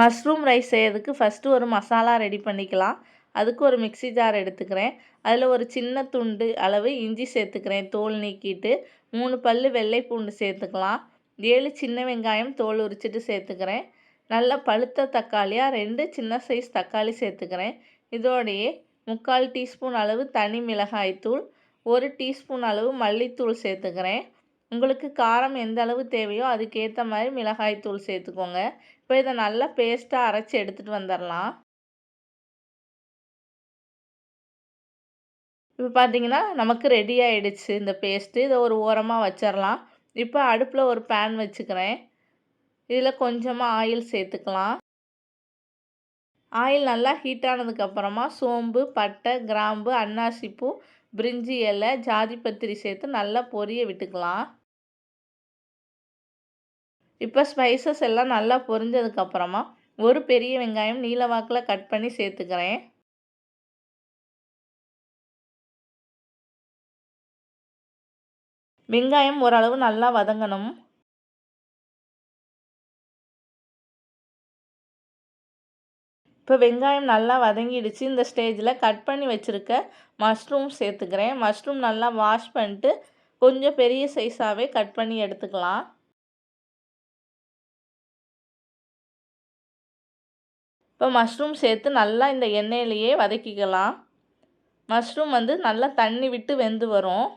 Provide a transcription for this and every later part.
Mushroom rice செய்கிறதுக்கு first ஒரு masala ready பண்ணிக்கலாம். அதுக்கு ஒரு மிக்ஸி ஜார் எடுத்துக்கிறேன். அதில் ஒரு சின்ன துண்டு அளவு இஞ்சி சேர்த்துக்கிறேன். தோல் நீக்கிட்டு மூணு பல் வெள்ளை பூண்டு சேர்த்துக்கலாம். ஏழு சின்ன வெங்காயம் தோல் உரிச்சிட்டு சேர்த்துக்கிறேன். நல்ல பழுத்த தக்காளியாக ரெண்டு சின்ன சைஸ் தக்காளி சேர்த்துக்கிறேன். இதோடையே முக்கால் டீஸ்பூன் அளவு தனி மிளகாய்த்தூள் ஒரு டீஸ்பூன் அளவு மல்லித்தூள் சேர்த்துக்கிறேன். உங்களுக்கு காரம் எந்த அளவு தேவையோ அதுக்கேற்ற மாதிரி மிளகாய்த்தூள் சேர்த்துக்கோங்க. இப்போ இதை நல்லா பேஸ்ட்டாக அரைச்சி எடுத்துகிட்டு வந்துடலாம் இப்போ பார்த்தீங்கன்னா நமக்கு ரெடி ஆகிடுச்சு இந்த பேஸ்ட்டு இதை ஒரு ஓரமாக வச்சிடலாம் இப்போ அடுப்பில் ஒரு பேன் வச்சுக்கிறேன். இதில் கொஞ்சமாக ஆயில் சேர்த்துக்கலாம். ஆயில் நல்லா ஹீட் ஆனதுக்கப்புறமா சோம்பு பட்டை கிராம்பு அன்னாசிப்பூ பிரிஞ்சி இலை ஜாதிப்பத்திரி சேர்த்து நல்லா பொரிய விட்டுக்கலாம். இப்போ ஸ்பைசஸ் எல்லாம் நல்லா பொரிஞ்சதுக்கப்புறமா ஒரு பெரிய வெங்காயம் நீல வாக்கில் கட் பண்ணி சேர்த்துக்கிறேன். வெங்காயம் ஓரளவு நல்லா வதங்கணும். இப்போ வெங்காயம் நல்லா வதங்கிடுச்சு. இந்த ஸ்டேஜில் கட் பண்ணி வச்சுருக்க மஷ்ரூம் சேர்த்துக்கிறேன். மஷ்ரூம் நல்லா வாஷ் பண்ணிட்டு கொஞ்சம் பெரிய சைஸாகவே கட் பண்ணி எடுத்துக்கலாம். இப்போ மஷ்ரூம் சேர்த்து நல்லா இந்த எண்ணெயிலையே வதக்கிக்கலாம். மஷ்ரூம் வந்து நல்லா தண்ணி விட்டு வெந்து வரும்.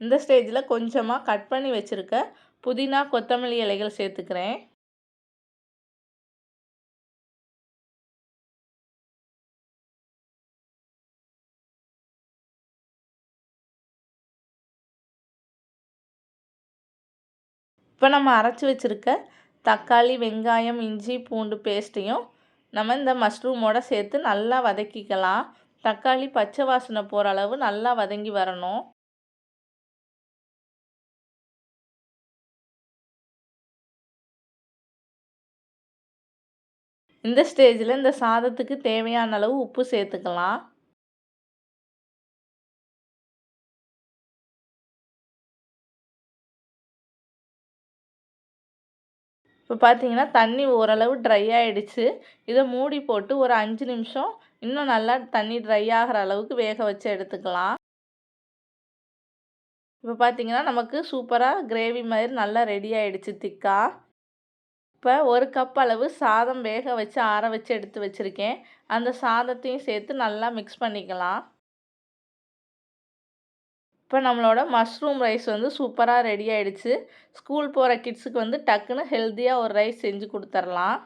இந்த ஸ்டேஜில் கொஞ்சமாக கட் பண்ணி வச்சுருக்க புதினா கொத்தமல்லி இலைகள் சேர்த்துக்கிறேன். இப்போ நம்ம அரைச்சி வச்சுருக்க தக்காளி வெங்காயம் இஞ்சி பூண்டு பேஸ்ட்டையும் நம்ம இந்த மஷ்ரூமோடு சேர்த்து நல்லா வதக்கிக்கலாம். தக்காளி பச்சை வாசனை போகிற அளவு நல்லா வதங்கி வரணும். இந்த ஸ்டேஜில் இந்த சாதத்துக்கு தேவையான அளவு உப்பு சேர்த்துக்கலாம். இப்போ பார்த்தீங்கன்னா தண்ணி ஓரளவு ட்ரை ஆகிடுச்சு இதை மூடி போட்டு ஒரு அஞ்சு நிமிஷம் இன்னும் நல்லா தண்ணி ட்ரை ஆகிற அளவுக்கு வேக வச்சு எடுத்துக்கலாம். இப்போ பார்த்தீங்கன்னா நமக்கு சூப்பராக கிரேவி மாதிரி நல்லா ரெடி ஆகிடுச்சு திக்கா. இப்போ ஒரு கப் அளவு சாதம் வேக வச்சு ஆற வச்சு எடுத்து வச்சுருக்கேன். அந்த சாதத்தையும் சேர்த்து நல்லா மிக்ஸ் பண்ணிக்கலாம். இப்போ நம்மளோட மஷ்ரூம் ரைஸ் வந்து சூப்பராக ரெடி ஆகிடுச்சு ஸ்கூல் போகிற கிட்ஸுக்கு வந்து டக்குன்னு ஹெல்த்தியாக ஒரு ரைஸ் செஞ்சு கொடுத்துர்லாம்.